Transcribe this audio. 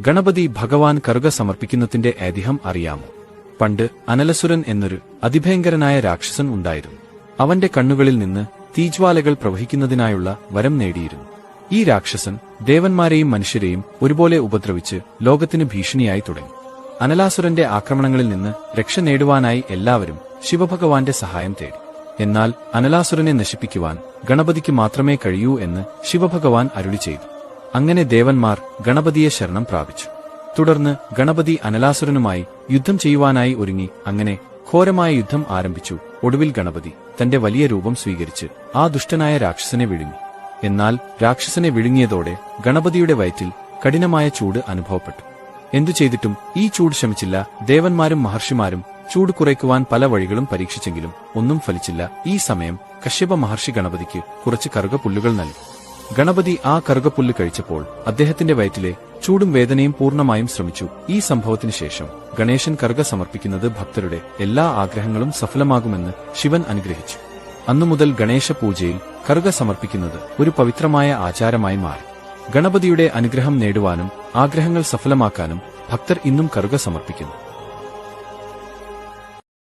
ഗണപതി ഭഗവാൻ കറുക സമർപ്പിക്കുന്നതിന്റെ ഐതിഹ്യം അറിയാമോ? പണ്ട് അനലസുരൻ എന്നൊരു അതിഭയങ്കരനായ രാക്ഷസൻ ഉണ്ടായിരുന്നു. അവന്റെ കണ്ണുകളിൽ നിന്ന് തീജ്വാലകൾ പ്രവഹിക്കുന്നതിനായുള്ള വരം നേടിയിരുന്നു. ഈ രാക്ഷസൻ ദേവന്മാരെയും മനുഷ്യരെയും ഒരുപോലെ ഉപദ്രവിച്ച് ലോകത്തിന് ഭീഷണിയായി തുടങ്ങി. അനലാസുരന്റെ ആക്രമണങ്ങളിൽ നിന്ന് രക്ഷ നേടുവാനായി എല്ലാവരും ശിവഭഗവാന്റെ സഹായം തേടി. എന്നാൽ അനലാസുരനെ നശിപ്പിക്കുവാൻ ഗണപതിക്ക് മാത്രമേ കഴിയൂ എന്ന് ശിവഭഗവാൻ അരുളി ചെയ്തു. അങ്ങനെ ദേവന്മാർ ഗണപതിയെ ശരണം പ്രാപിച്ചു. തുടർന്ന് ഗണപതി അനലാസുരനുമായി യുദ്ധം ചെയ്യുവാനായി ഒരുങ്ങി അങ്ങനെ ഘോരമായ യുദ്ധം ആരംഭിച്ചു. ഒടുവിൽ ഗണപതി തന്റെ വലിയ രൂപം സ്വീകരിച്ച് ആ ദുഷ്ടനായ രാക്ഷസനെ വിഴുങ്ങി. എന്നാൽ രാക്ഷസനെ വിഴുങ്ങിയതോടെ ഗണപതിയുടെ വയറ്റിൽ കഠിനമായ ചൂട് അനുഭവപ്പെട്ടു. എന്തു ചെയ്തിട്ടും ഈ ചൂട് ശമിച്ചില്ല. ദേവന്മാരും മഹർഷിമാരും ചൂട് കുറയ്ക്കുവാൻ പല വഴികളും പരീക്ഷിച്ചെങ്കിലും ഒന്നും ഫലിച്ചില്ല. ഈ സമയം കശ്യപ മഹർഷി ഗണപതിക്ക് കുറച്ച് കറുക പുല്ലുകൾ നൽകി. ഗണപതി ആ കറുകപ്പുല്ല് കഴിച്ചപ്പോൾ അദ്ദേഹത്തിന്റെ വയറ്റിലെ ചൂടും വേദനയും പൂർണമായും ശ്രമിച്ചു. ഈ സംഭവത്തിന് ശേഷം ഗണേശൻ കറുക സമർപ്പിക്കുന്നത് ഭക്തരുടെ എല്ലാ ആഗ്രഹങ്ങളും സഫലമാകുമെന്ന് ശിവൻ അനുഗ്രഹിച്ചു. അന്നുമുതൽ ഗണേശ പൂജയിൽ കറുക സമർപ്പിക്കുന്നത് ഒരു പവിത്രമായ ആചാരമായി മാറി. ഗണപതിയുടെ അനുഗ്രഹം നേടുവാനും ആഗ്രഹങ്ങൾ സഫലമാക്കാനും ഭക്തർ ഇന്നും കറുക സമർപ്പിക്കുന്നു.